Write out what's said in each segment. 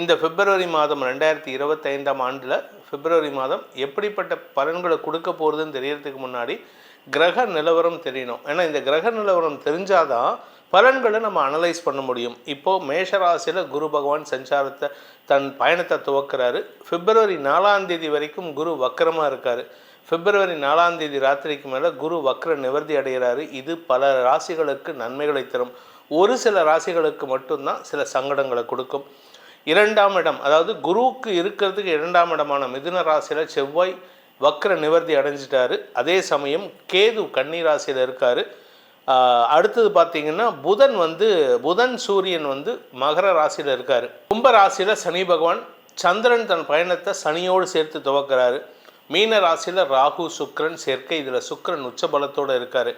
இந்த பிப்ரவரி மாதம் ரெண்டாயிரத்தி இருபத்தைந்தாம் ஆண்டில் பிப்ரவரி மாதம் எப்படிப்பட்ட பலன்களை கொடுக்க போகிறதுன்னு தெரியறதுக்கு முன்னாடி கிரக நிலவரம் தெரியணும். ஏன்னா இந்த கிரக நிலவரம் தெரிஞ்சாதான் பலன்களை நம்ம அனலைஸ் பண்ண முடியும். இப்போது மேஷராசியில் குரு பகவான் சஞ்சாரத்தை தன் பயணத்தை துவக்கிறாரு. பிப்ரவரி நாலாம் தேதி வரைக்கும் குரு வக்கரமாக இருக்கார். பிப்ரவரி நாலாம் தேதி ராத்திரிக்கு மேலே குரு வக்ர நிவர்த்தி அடைகிறாரு. இது பல ராசிகளுக்கு நன்மைகளை தரும். ஒரு சில ராசிகளுக்கு மட்டும்தான் சில சங்கடங்களை கொடுக்கும். இரண்டாம் இடம் அதாவது குருவுக்கு இருக்கிறதுக்கு இரண்டாம் இடமான மிதுன ராசியில் செவ்வாய் வக்ர நிவர்த்தி அடைஞ்சிட்டாரு. அதே சமயம் கேது கன்னி ராசியில் இருக்கார். அடுத்தது பார்த்தீங்கன்னா புதன் வந்து புதன் சூரியன் வந்து மகர ராசியில் இருக்கார். கும்ப ராசியில் சனி பகவான் சந்திரன் தன் பயணத்தை சனியோடு சேர்த்து துவக்கிறாரு. மீன ராசியில் ராகு சுக்ரன் சேர்க்கை இதில் சுக்ரன் உச்ச பலத்தோடு இருக்கார்.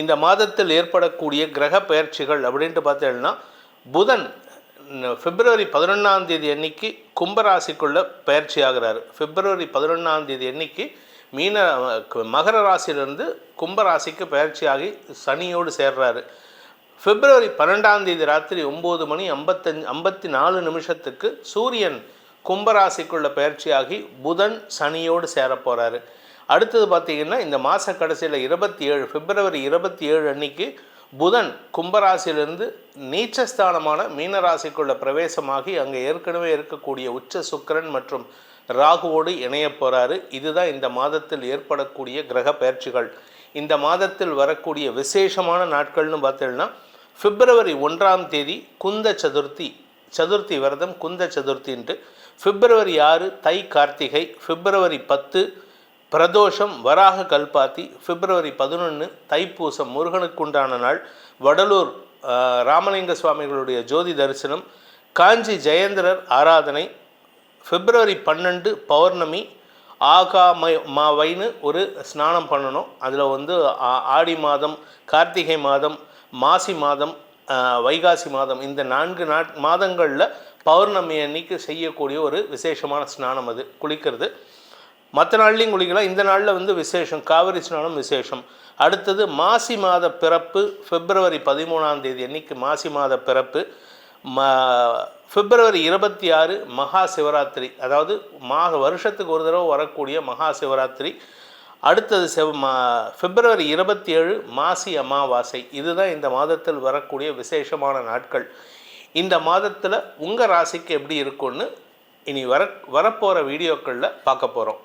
இந்த மாதத்தில் ஏற்படக்கூடிய கிரக பயிற்சிகள் அப்படின்ட்டு பார்த்தீங்கன்னா புதன் பிப்ரவரி பதினொன்றாம் தேதி அன்னைக்கு கும்பராசிக்குள்ளே பயிற்சி ஆகிறாரு பிப்ரவரி பதினொன்றாம் தேதி அன்னைக்கு மீன மகர ராசியிலிருந்து கும்பராசிக்கு பயிற்சி ஆகி சனியோடு சேர்றாரு. பிப்ரவரி பன்னெண்டாம் தேதி ராத்திரி ஒம்பது மணி ஐம்பத்தஞ்சு ஐம்பத்தி நாலு நிமிஷத்துக்கு சூரியன் கும்பராசிக்குள்ள பயிற்சியாகி புதன் சனியோடு சேரப்போகிறாரு அடுத்தது பார்த்திங்கன்னா இந்த மாத கடைசியில் இருபத்தி ஏழு பிப்ரவரி இருபத்தி ஏழு அன்னைக்கு புதன் கும்பராசியிலிருந்து நீச்சஸ்தானமான மீனராசிக்குள்ள பிரவேசமாகி அங்கே ஏற்கனவே இருக்கக்கூடிய உச்ச சுக்கிரன் மற்றும் ராகுவோடு இணைய போகிறாரு இதுதான் இந்த மாதத்தில் ஏற்படக்கூடிய கிரக பயிற்சிகள். இந்த மாதத்தில் வரக்கூடிய விசேஷமான நாட்கள்னு பார்த்தீங்கன்னா பிப்ரவரி ஒன்றாம் தேதி குந்த சதுர்த்தி சதுர்த்தி விரதம் குந்த சதுர்த்தின்ட்டு பிப்ரவரி ஆறு தை கார்த்திகை பிப்ரவரி பத்து பிரதோஷம் வராக கல்பாத்தி பிப்ரவரி பதினொன்று தைப்பூசம் முருகனுக்குண்டான நாள் வடலூர் ராமலிங்க சுவாமிகளுடைய ஜோதி தரிசனம் காஞ்சி ஜெயேந்திரர் ஆராதனை பிப்ரவரி பன்னெண்டு பௌர்ணமி ஆகா மை மாவைன்னு ஒரு ஸ்நானம் பண்ணணும். அதில் வந்து ஆ- ஆடி மாதம் கார்த்திகை மாதம் மாசி மாதம் வைகாசி மாதம் இந்த நான்கு நாட் மாதங்களில் பௌர்ணமி அன்னைக்கு செய்யக்கூடிய ஒரு விசேஷமான ஸ்நானம் அது குளிக்கிறது. மற்ற நாள்லையும் குளிக்கலாம். இந்த நாளில் வந்து விசேஷம். காவிரி ஸ்நானம் விசேஷம். அடுத்தது மாசி மாத பிறப்பு பிப்ரவரி பதிமூணாம் தேதி அன்னைக்கு மாசி மாத பிறப்பு. ம பிப்ரவரி இருபத்தி ஆறு மகா சிவராத்திரி. அதாவது மாக வருஷத்துக்கு ஒரு தடவை வரக்கூடிய மகா சிவராத்திரி. அடுத்தது செவ் மா பிப்ரவரி இருபத்தி ஏழு மாசி அமாவாசை. இதுதான் இந்த மாதத்தில் வரக்கூடிய விசேஷமான நாட்கள். இந்த மாதத்தில் உங்கள் ராசிக்கு எப்படி இருக்கும்னு இனி வர வரப்போகிற வீடியோக்களில் பார்க்க போகிறோம்